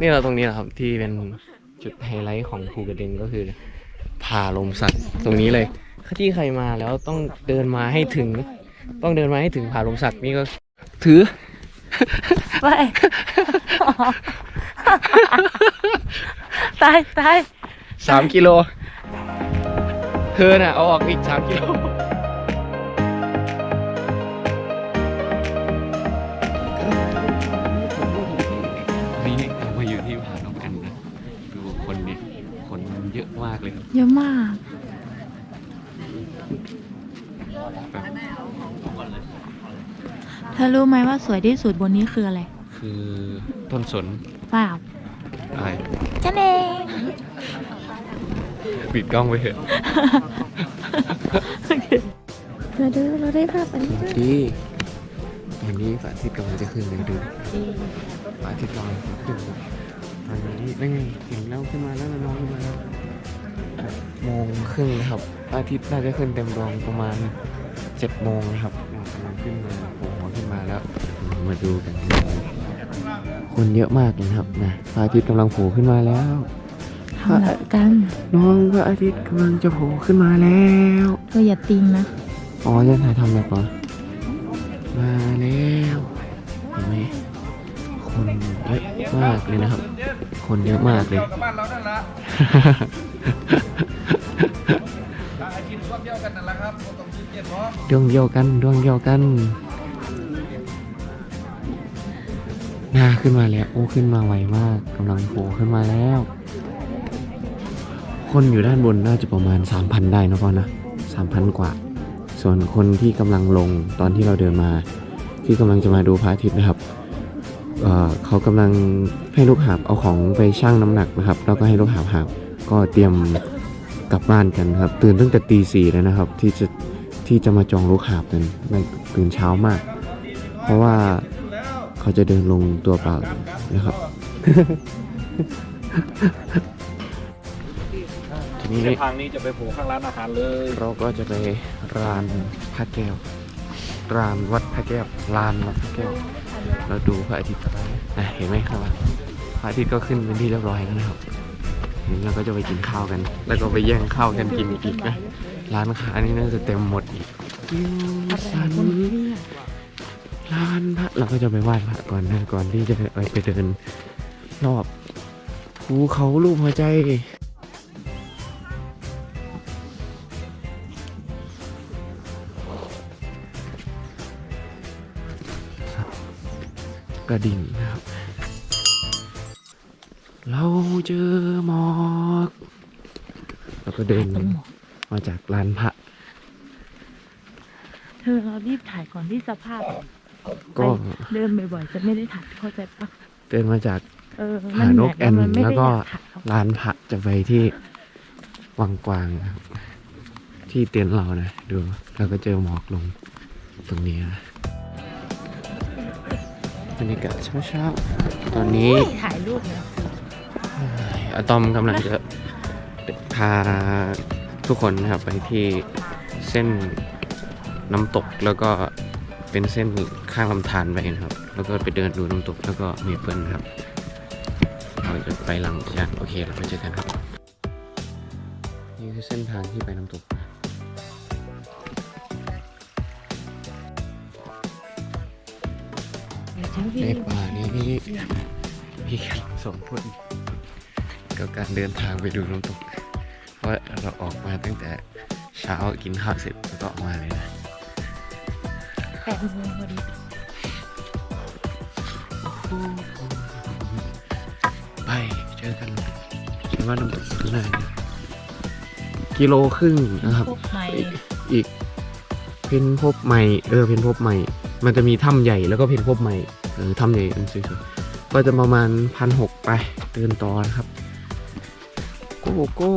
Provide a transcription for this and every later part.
นี่เราตรงนี้นะครับที่เป็นจุดไฮไลท์ของภูกระดึงก็คือผาลมสัตว์ตรงนี้เลยที่ใครมาแล้วต้องเดินมาให้ถึง ต้องเดินมาให้ถึงผาลมสัตว์นี่ก็ถือไปตายตายสามกิโล เธอน่ะเอาออกอีกสามกิโล เลยเยอะมากแบบเธอรู้ไหมว่าสวยที่สุดบนนี้คืออะไร คือต้นสนเปล่าอะไรจันเองปิดกล้องไปเถอะเราดูเราได้ภาพอันนี้ดีตอนนี้พระอาทิตย์กำลังจะขึ้นเลยดูพระอาทิตย์กำลังจะขึ้นตอนนี้นั่นไงเห็นแล้วขึ้นมาแล้วนะน้องขึ้นมาแล้วหก โมงครึ่งนะครับพระอาทิตย์น่าจะขึ้นเต็มดวงประมาณเจ็ดโมงนะครับกำลังขึ้นมาโผล่หัวขึ้นมาแล้ว มาดูกัน คนเยอะมากเลยนะครับนะพระอาทิตย์กำลังโผล่ขึ้นมาแล้วทำหลักกันน้องพระอาทิตย์กำลังจะโผล่ขึ้นมาแล้วเธออย่าติงนะอ๋อจะถ่ายทำแบบก่อนมาแล้วเห็นไหม คนเยอะมากเลยนะครับ คนเยอะมากเลย กับบ้านเรานั่นละอากินพวกเดียวกันนั่นแหละครับบ่ต้องซื้อเกียรติเพราะดวงเดียวกันดวงเดียวกัน หน้าขึ้นมาแล้วโอ้ขึ้นมาไวมากกำลังโผล่ขึ้นมาแล้ว คนอยู่ด้านบนน่าจะประมาณ 3,000 ได้นะพ่อนะ3,000 กว่า ส่วนคนที่กำลังลงตอนที่เราเดินมา ที่กำลังจะมาดูพระอาทิตย์นะครับ เอ่อเขากำลังให้ลูกหาบเอาของไปชั่งน้ำหนักนะครับ แล้วก็ให้ลูกหาบหาบก็เตรียมกลับบ้านกันครับ ตื่นตั้งแต่ตีสี่แล้วนะครับ ที่จะที่จะมาจองลูกหาบกันไม่ตื่นเช้ามาก เพราะว่าเขาจะเดินลงตัวเปล่านะครับทีนี้เส้นทางนี้จะไปโผล่ข้างร้านอาหารเลย เราก็จะไปรานพระแก้วรานวัดพระแก้วลานวัดพระแก้ว เราดูพระอาทิตย์นะเห็นไหมครับพระอาทิตย์ก็ขึ้นเป็นที่เรียบร้อยแล้วนะครับนี่เราก็จะไปกินข้าวกัน แล้วก็ไปแย่งข้าวกันกินอีกนะร้านค้านี่น่าจะเต็มหมดอีกสันร้านพระเราก็จะไปไหว้พระก่อนนะก่อนที่จะไปไปเดินรอบภูเขาลูกหัวใจ ระดิ่งนะครับ เราเจอหมอกแล้วก็เดินมาจากลานพระเธอเรารีบถ่ายก่อนที่สภาพก็เดินบ่อยๆจะไม่ได้ถ่ายเข้าใจปะเดินมาจากเออหานกแอ่นมัไม่แล้วได้ก็อยาถ่ายหรอกลานพระจะไปที่วังกวางนะครับที่เต็นท์เรานะดูเราก็เจอหมอกลงตรงนี้นะบ รรยากาศเช้าๆตอนนี้ถ่ายรูปเนี่ยอะตอมกำลังจะพาทุกคนนะครับไปที่เส้นน้ำตกแล้วก็เป็นเส้นข้างลำธารไปนะครับ แล้วก็ไปเดินดูน้ำตกแล้วก็เมเปิลครับเราจะไปหลังจากโอเคเราไปเจอกันครับ นี่คือเส้นทางที่ไปน้ำตกนะ ในงป่านี้พี่พี่กำลังสมพูดกับการเดินทางไปดูน้ำตกเพราะเราออกมาตั้งแต่เช้ากินข้าวเสร็จแล้วก็ออกมาเลยนะแปดโมงพอดีไปเจอกันฉันว่าน้ำตกอยู่ข้างหน้าเนี่ยกิโลครึ่งนะครับพวกใหม่อีกเพนพบใหม่ เออเพนพบใหม่ มันจะมีถ้ำใหญ่แล้วก็เพนพบใหม่ เออถ้ำใหญ่อันสวยๆก็จะประมาณพันหกไปเดินต่อนะครับโก้โก้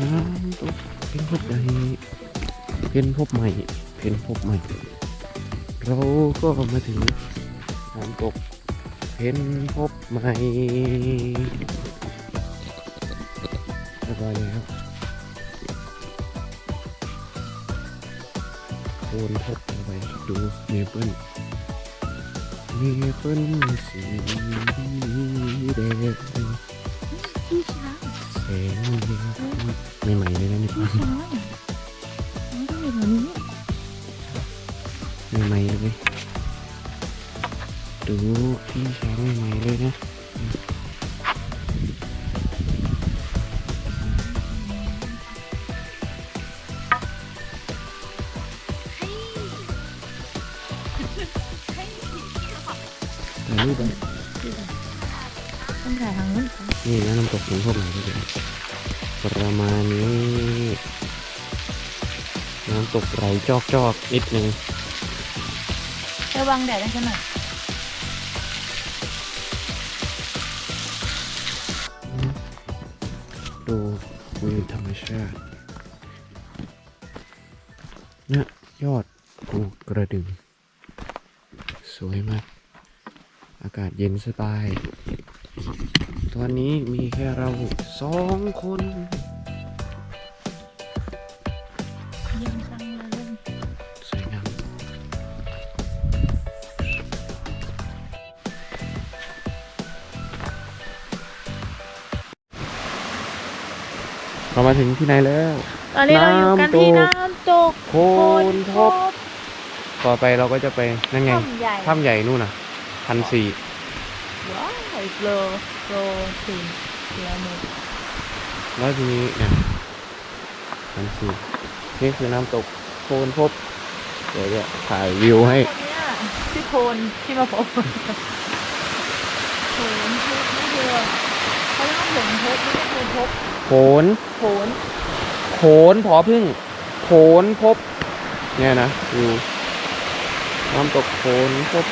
น้ำตกเพนพบใหญ่เพนพบใหม่เพนพบใหม่ เราก็มาถึงน้ำตกเพนพบใหม่เรียบร้อยแล้ว โอนพบเอาไปดูเมเปิลมีเป็นสีแดงพี่ช้างแสงไม่ใหม่เลยนะนี่พี่ช้างมันก็อยู่แบบนี้ใหม่เลยดูพี่ช้างใหม่เลยนะ นะน้ำตกสูงพวกไหนก็เดี๋ยวประมาณนี้ น้ำตกไหลจอกจอกๆนิดนึงระวังแดดได้ขนาดดูวิวธรรมชาติเนี่ยยอดภูกระดึง สวยมาก อากาศเย็นสบาย ตอนนี้มีแค่เราสองคน เยี่ยมจังเลยสวยงามเรามาถึงที่ไหนแล้ว ตอนนี้เราอยู่กันที่น้ำตกน้ำตกโพนทบ ต่อไปเราก็จะไปนั่นไงถ้ำใหญ่ ถ้ำใหญ่นู่นน่ะพันสี่ ว้าวโลโลสี่กิโลเมตรแล้วทีนี้เนี่ยพันสี่นี่คือน้ำตกโพนพบ เดี๋ยวจะถ่ายวิวให้คนเนี้ยชื่อโพนที่มาพบโพนพบไม่เจอเขาเรียกว่าโพนพบไม่ใช่โพนพบโขนโพนโขนผอพึ่งโขนพบ เนี่ยนะวิวน้ำตกโขนพบ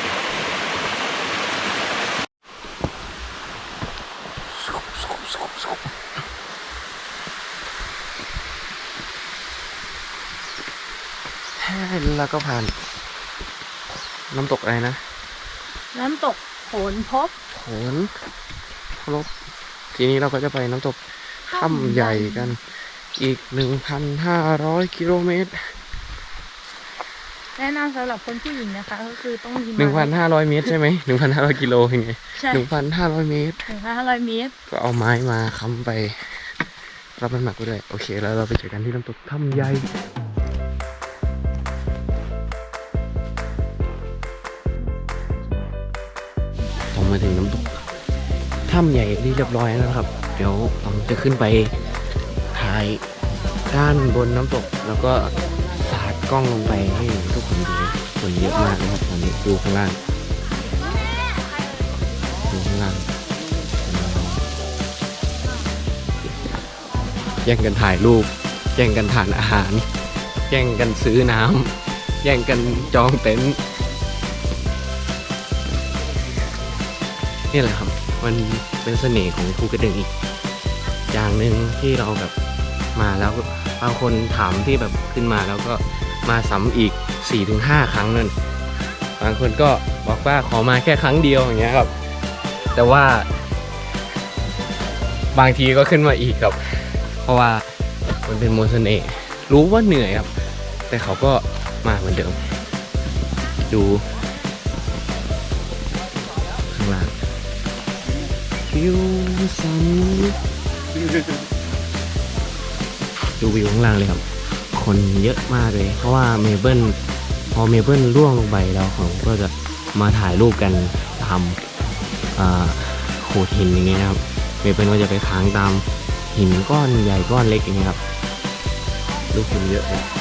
แล้วก็ผ่าน น้ำตกอะไรนะน้ำตกโพนพบโขนครบทีนี้เราก็จะไปน้ำตกถ้ำใหญ่กัน อีก1,500กิโลเมตรแนะนำสำหรับคนผู้หญิงนะคะ ก็คือต้องมี1,500เมตรใช่ไหม1,500กิโลยังไงใช่1,500เมตรถึงห้าร้อยเมตร ก็เอาไม้มาค้ำไป รับน้ำหนักไปด้วย โอเค แล้วเราไปเจอกันที่น้ำตกถ้ำใหญ่ มาถึงน้ำตกถ้ำใหญ่ที่เรียบร้อยแล้วครับ เดี๋ยวต้องจะขึ้นไปถ่ายด้านบนน้ำตก แล้วก็สาดกล้องลงไปให้ทุกคนดูคนเยอะมากนะครับตอนนี้ดูข้างล่างดูข้างล่างแย่งกันถ่ายรูปแย่งกันทานอาหาร แย่งกันซื้อน้ำแย่งกันจองเต็นท์ นี่แหละครับ มันเป็นเสน่ห์ของภูกระดึงอีก อย่างหนึ่งที่เราแบบมาแล้วบางคนถามที่แบบขึ้นมาแล้วก็มาซ้ำอีก 4-5 ครั้งนั่นบางคนก็บอกว่าขอมาแค่ครั้งเดียวอย่างเงี้ยครับ แต่ว่า บางทีก็ขึ้นมาอีกครับ เพราะว่ามันเป็นมนต์เสน่ห์รู้ว่าเหนื่อยครับ แต่เขาก็มาเหมือนเดิม ดู วิวสันดูวิวข้างล่างเลยครับ คนเยอะมากเลย เพราะว่าเมเบิลพอเมเบิลร่วงลงไปแล้วเขาก็จะมาถ่ายรูปกันตามโขดหินอย่างเงี้ยครับเมเปิลก็จะไปค้างตามหินก้อนใหญ่ก้อนเล็กอย่างเงี้ยครับ ลูกหินเยอะเลย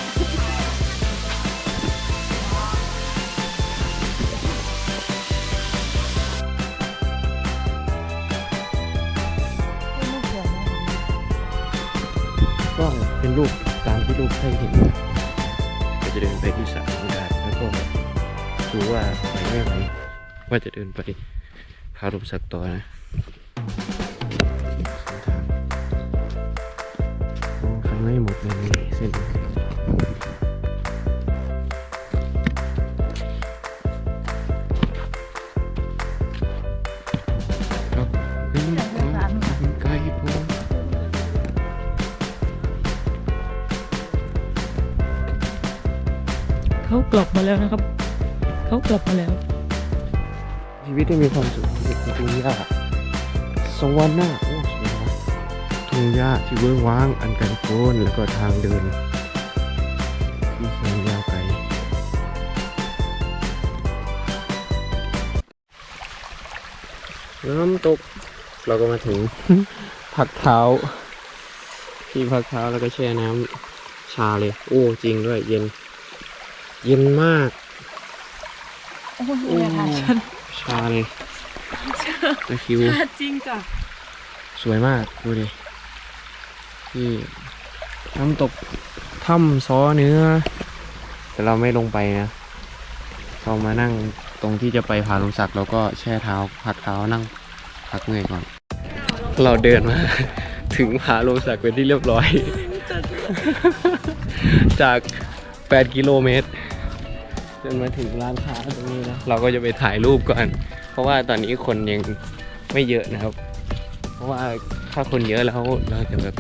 เป็นรูปตามที่รูปให้เห็นก็จะเดินไปที่สระน้ำได้แล้วก็ดูว่าไหวไม่ไหวว่าจะเดินไปพารูปสักตัวนะเส้นทางโอ้ฟังไม่หมดเลยนี่เส้น เขากลับมาแล้วนะครับ เขากลับมาแล้ว ชีวิตที่มีความสุขที่คือทุ่งหญ้าสวรรค์หน้าโอ้สวยมากทุ่งหญ้าที่เวิ้งว้างอันไกลโพ้นแล้วก็ทางเดินที่แสนยาวไกลน้ำตกเราก็มาถึง พักเท้า ที่พักเท้าแล้วก็แช่น้ำชาเลย โอ้จริงด้วยเย็น เย็นมาก โอ้โหเนี่ยค่ะฉันชาเลยตะคริว จริงจ้ะสวยมาก ดูดิที่น้ำตกถ้ำซ้อเนื้อ แต่เราไม่ลงไปนะ เรามานั่งตรงที่จะไปผาลงสักเราก็แช่เท้าพักเท้านั่งพักเหนื่อยก่อน เราเดินมา ถึงผาลงสักเป็นที่เรียบร้อย จาก 8 กิโลเมตร จนมาถึงร้านค้าตรงนี้นะเราก็จะไปถ่ายรูปก่อน เพราะว่าตอนนี้คนยังไม่เยอะนะครับ เพราะว่าถ้าคนเยอะแล้วเราจะแบบ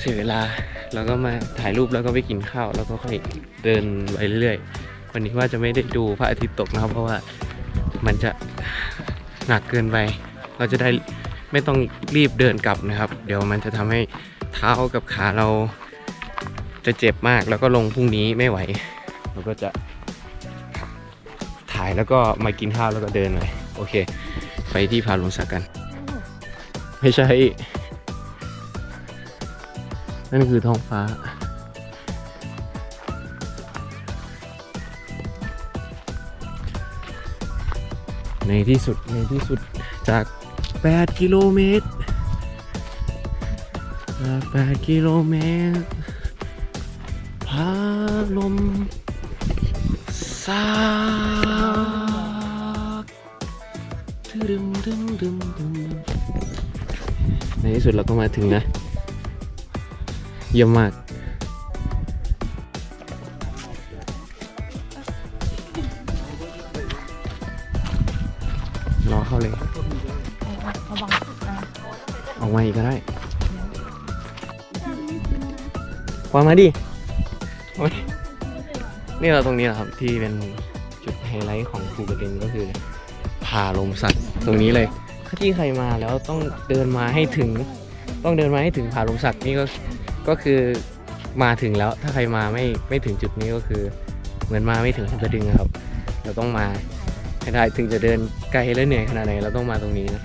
เสียเวลาเราก็มาถ่ายรูปแล้วก็ไปกินข้าว แล้วก็ค่อยเดินไปเรื่อยๆ วันนี้ว่าจะไม่ได้ดูพระอาทิตย์ตกนะครับ เพราะว่ามันจะหนักเกินไป เราจะได้ไม่ต้องรีบเดินกลับนะครับ เดี๋ยวมันจะทำให้เท้ากับขาเราจะเจ็บมากแล้วก็ลงพรุ่งนี้ไม่ไหว เราก็จะถ่ายแล้วก็มากินข้าวแล้วก็เดินเลยโอเค ไปที่พาลงสักกัน ไม่ใช่ นั่นคือท้องฟ้า ในที่สุด ในที่สุดจาก 8 กิโลเมตรจาก8กิโลเมตรพาลม สักดึมดึมดึมดึมในที่สุดเราก็มาถึงนะ เยี่ยมมาก รอเข้าเลยระวังนะออกมาอีกก็ได้วางมาดิ นี่เราตรงนี้แหละครับที่เป็นจุดไฮไลท์ของภูกระดึงก็คือผาลมสักตรงนี้เลยถ้าที่ใครมาแล้วต้องเดินมาให้ถึง ต้องเดินมาให้ถึงผาลมสักนี่ก็ก็คือมาถึงแล้วถ้าใครมาไม่ไม่ถึงจุดนี้ก็คือ เหมือนมาไม่ถึงภูกระดึงครับ เราต้องมาให้ได้ถึงจะเดินไกลและเหนื่อยขนาดไหนเราต้องมาตรงนี้นะ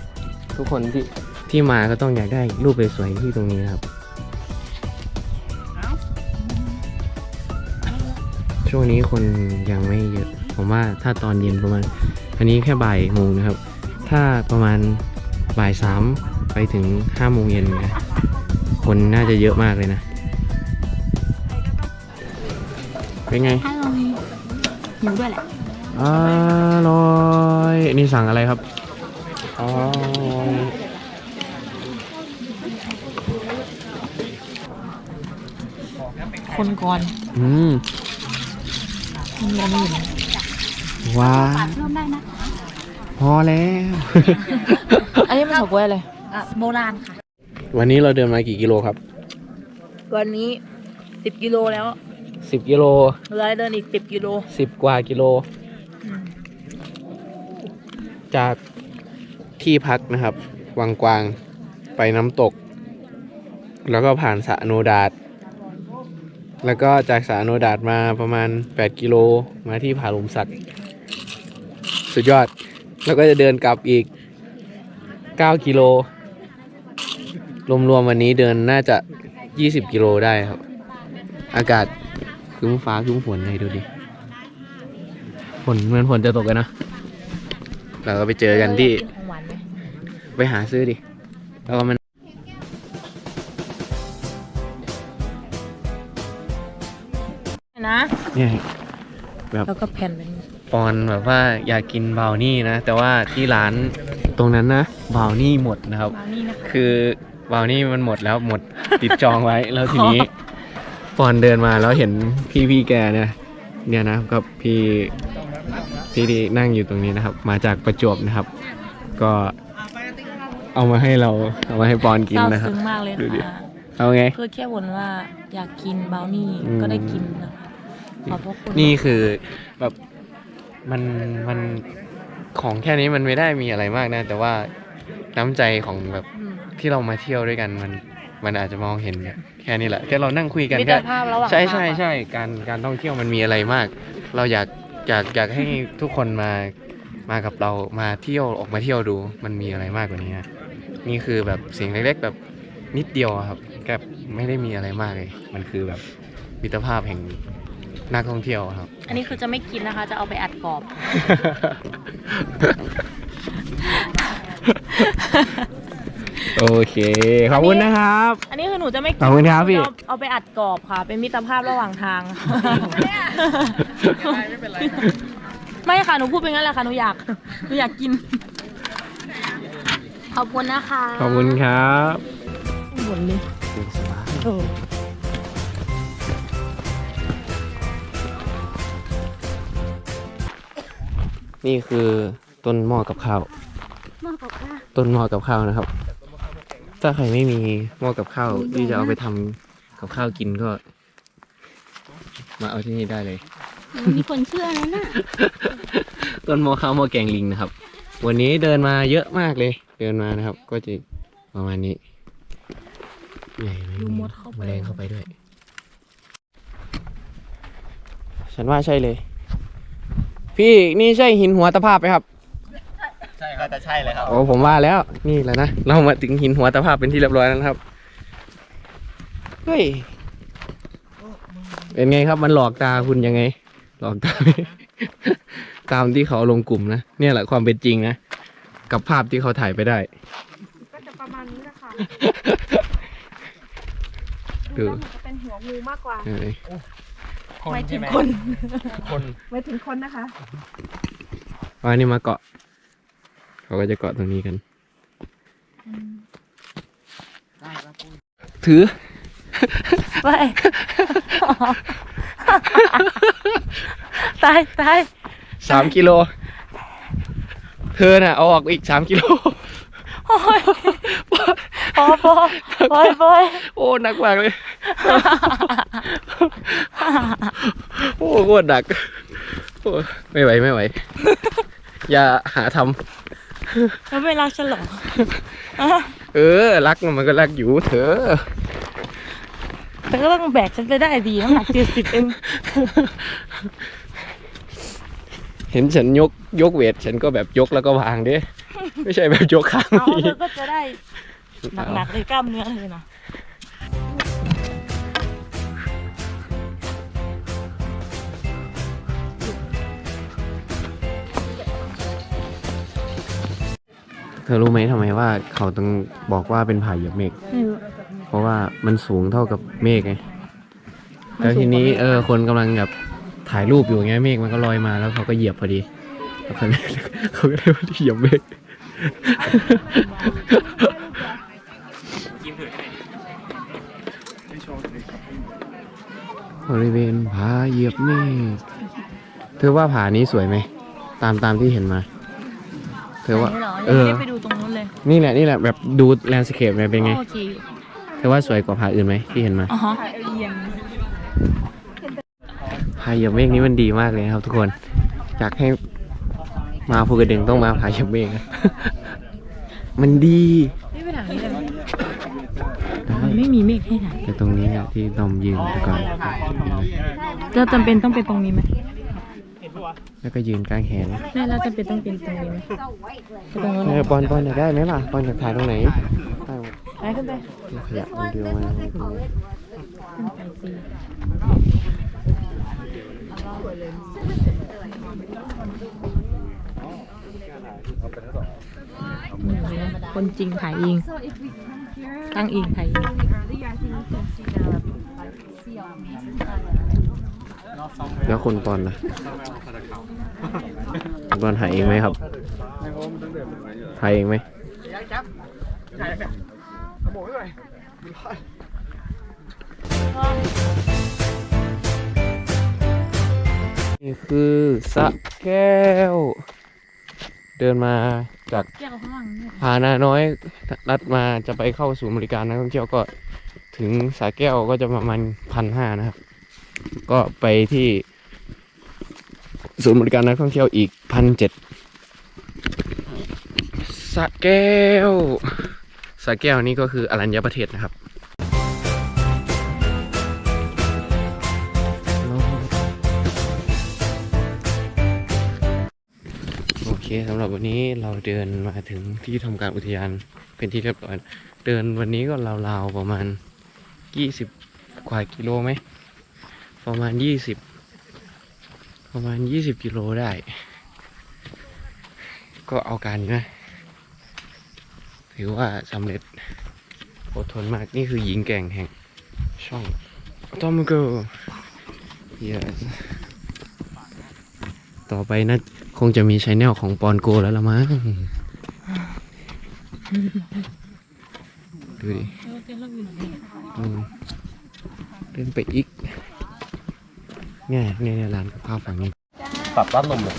ทุกคนที่ที่มาก็ต้องอยากได้รูปสวยๆที่ตรงนี้ครับ ช่วงนี้คนยังไม่เยอะ ผมว่าถ้าตอนเย็นประมาณ อันนี้แค่บ่ายโมงนะครับ ถ้าประมาณบ่ายสามไปถึงห้าโมงเย็นนะคนน่าจะเยอะมากเลยนะ เป็นไงอร่อยหิวด้วยแหละอร่อยนี่สั่งอะไรครับอ๋อคนก่อน อืม มีอะไรอยู่ว้าเริ่มได้นะพอแล้ว อันนี้มันเฉาก๊วยอะไรอะโบราณค่ะ วันนี้เราเดินมากี่กิโลครับวันนี้สิบกิโลแล้ว10กิโลเหลยเดินอีกสิบกิโล10กว่ากิโล อืมจากที่พักนะครับ วังกวางไปน้ำตก แล้วก็ผ่านสระโนดาด แล้วก็จากสรโนดาดมาประมาณ 8 กิโลมาที่ผาหลุมสักสุดยอด แล้วก็จะเดินกลับอีก 9 กิโล รวมๆวันนี้เดินน่าจะ 20 กิโลได้ครับ อากาศคึ้มฟ้าคึ้มฝนเลยดูดิฝนเหมือนฝนจะตกกันนะเราก็ไปเจอกันที่ไหมไปหาซื้อดิแล้วก็มัน เนี่ยแล้วก็แผ่นเป็นปอนแบบว่าอยากกินบราวนี่นะ แต่ว่าที่ร้านตรงนั้นนะบราวนี่หมดนะครับ บราวนี่นะคะคือบราวนี่มันหมดแล้วหมดติดจองไว้ แล้วทีนี้ปอนเดินมาแล้วเห็นพี่พี่แกเนี่ยเนี่ยนะครับกับพี่ที่ที่นั่งอยู่ตรงนี้นะครับ มาจากประจวบนะครับ ก็เอามาให้เราเอามาให้ปอนกินเศร้านะครับ ซึ้งมากเลยดูดิ ค่ะเอาไง คือแค่บ่นว่าอยากกินบราวนี่อืมก็ได้กินนะคะ ขอบพระคุณนี่คือแบบมันมันของแค่นี้มันไม่ได้มีอะไรมากนะ แต่ว่าน้ำใจของแบบอืมที่เรามาเที่ยวด้วยกันมันมันอาจจะมองเห็นแค่นี้แหละแค่เรานั่งคุยกันมิตก็ รภาพระหว่างใช่ทางใช่อะ ใช่การการท่องเที่ยวมันมีอะไรมาก เราอยากอยากอยากให้ทุกคนมามากับเรามาเที่ยวออกมาเที่ยวดู มันมีอะไรมากกว่านี้นะนี่คือแบบสิ่งเล็กๆแบบนิดเดียวอะครับแกไม่ได้มีอะไรมากเลย มันคือแบบมิตรภาพแห่ง นักท่องเที่ยวอะครับ อันนี้คือจะไม่กินนะคะ จะเอาไปอัดกรอบ โอเค ขอบคุณนะครับ อันนี้คือหนูจะไม่กิขอบคุณครับพี่หนูจะเอาเอาไปอัดกรอบค่ะ เป็นมิตรภาพระหว่างทาง ไม่เป็นไรไม่ค่ะ หนูพูดเป็นงั้นแหละค่ะ หนูอยาก หนูอยากกิน ขอบคุณนะคะขอบคุณครับหมุนเลยสบายเออ นี่คือต้นหม้อกับข้าวมากกว่าค่ะต้นหม้อกับข้าวนะครับ ถ้าใครไม่มีหม้อกับข้าวที่จะเอาไปทำกับข้าวกินก็ มาเอาที่นี่ได้เลย มีคนเชื่อแล้วน่ะต้นหม้อข้าวหม้อแกงลิงนะครับ วันนี้เดินมาเยอะมากเลย เดินมานะครับ ก็จะประมาณนี้ใหญ่ไหมดูมดเข้าไปแมลงเข้าไปด้วย ฉันว่าใช่เลย พี่นี่ใช่หินหัวตะภาพไหมครับ ใช่ครับจะใช่เลยครับ โอ้ผมว่าแล้วนี่แหละนะ เรามาถึงหินหัวตะภาพเป็นที่เรียบร้อยแล้วนะครับ เฮ้ย เป็นไงครับมันหลอกตาคุณยังไง หลอกตาไหมตามที่เขาลงกลุ่มนะ เนี่ยแหละความเป็นจริงนะ กับภาพที่เขาถ่ายไปได้ ก็จะประมาณนี้แหละค่ะดูจะเป็นหัวงูมากกว่า เออ ไม่ถึงคน คนไม่ถึงคนนะคะอันนี้มาเกาะ เขาก็จะเกาะตรงนี้กันถือ ไป ตายตายสามกิโล เธอน่ะเอาออกอีกสามกิโล โอ้ยพอพอปล่อยปล่อยโอ้หนักมากเลย โอ้โคตรหนักโอ้ไม่ไหวไม่ไหว อย่าหาทแล้วเวลาฉลองำเออ รักมันก็รักอยู่เถอะแต่ก็ต้องแบกฉันไปได้ดีน้ำหนักเจ็ดสิบเองเห็นฉันยกยกเวท ฉันก็แบบยกแล้วก็วางเด้ไม่ใช่แบบยกข้างเอานี้เธอก็จะได้หนักๆเลยกล้ามเนื้อเลยนะ ธอรู้ไหมทำไมว่าเขาต้องบอกว่าเป็นผาเหยียบเมฆ ไม่รู้ เพราะว่ามันสูงเท่ากับเมฆไงแล้วทีนี้เออคนกำลังแบบถ่ายรูปอยู่ไงเมฆมันก็ลอยมาแล้วเขาก็เหยียบพอดีแล้วเขาเลยเขาก็เลยว่าเหยียบเมฆ บริเวณผาเหยียบเมฆ เธอว่าผานี้สวยไหม ตามตามที่เห็นมา เธอว่าไหนเหรอเอ ยังอไม่ได้ไปดูตรงนู้นเลยนี่แหละนี่แหละแบบดูแลนด์สเคปเป็นไง โอเคเธอว่าสวยกว่าผาอื่นไหมที่เห็นมาอ๋อฮะผาเหยียบเมฆนี้มันดีมากเลยนะครับ ทุกคน อยากให้มาภูกระดึงต้องมาผาเหยียบเมฆนะ มันดีนี่ไปทางนี้เลยไหมได้มันไม่มีเมฆให้ถ่ายแต่ตรงนี้อะที่นอมยืนไปก่อน จะจำเป็นต้องเป็นตรงนี้ไหม แล้วก็ยืนกลางแขนไม่แล้วจำเป็นต้องเป็นตรงนี้ไหมไปตรงนู้นเออปอนปอนอยากได้ไหมล่ะปอนอยากถ่ายตรงไหนถ่ายไปขึ้นไปขยะมันเดียวมาขึ้นไปสิคนจริงถ่ายเองตั้งเองถ่ายเอง แล้วคนปอนล่ะปอนถ่ายเองไหมครับถ่ายเองไหมนี่คือสะแก้ว เดินมาจากแก้วข้างล่างเนี่ยพานาน้อยรัดมาจะไปเข้าศูนย์บริการนักท่องเที่ยวก็ถึงสาแก้วก็จะประมาณพันห้านะครับ ก็ไปที่ศูนย์บริการนักท่องเที่ยวอีกพันเจ็ดสะแก้วสะแก้วนี่ก็คืออรัญญประเทศนะครับโอเคสำหรับวันนี้เราเดินมาถึงที่ทำการอุทยานเป็นที่เรียบร้อย เดินวันนี้ก็ราวๆประมาณ 20 กว่ากิโลไหม ประมาณ20ประมาณ20กิโลได้ ก็เอาการอยู่นะ ถือว่าสำเร็จอดทนมาก นี่คือหญิงแกร่งแห่งช่องตอมเกอร์ yes ต่อไปนะ คงจะมีชแนลของปอนโกแล้วละมั้งดูดิอืมเดินไปอีก เนี่ยเนี่ยเนี่ยร้านกับข้าวฝั่งนี้ ปรับรับลมเลย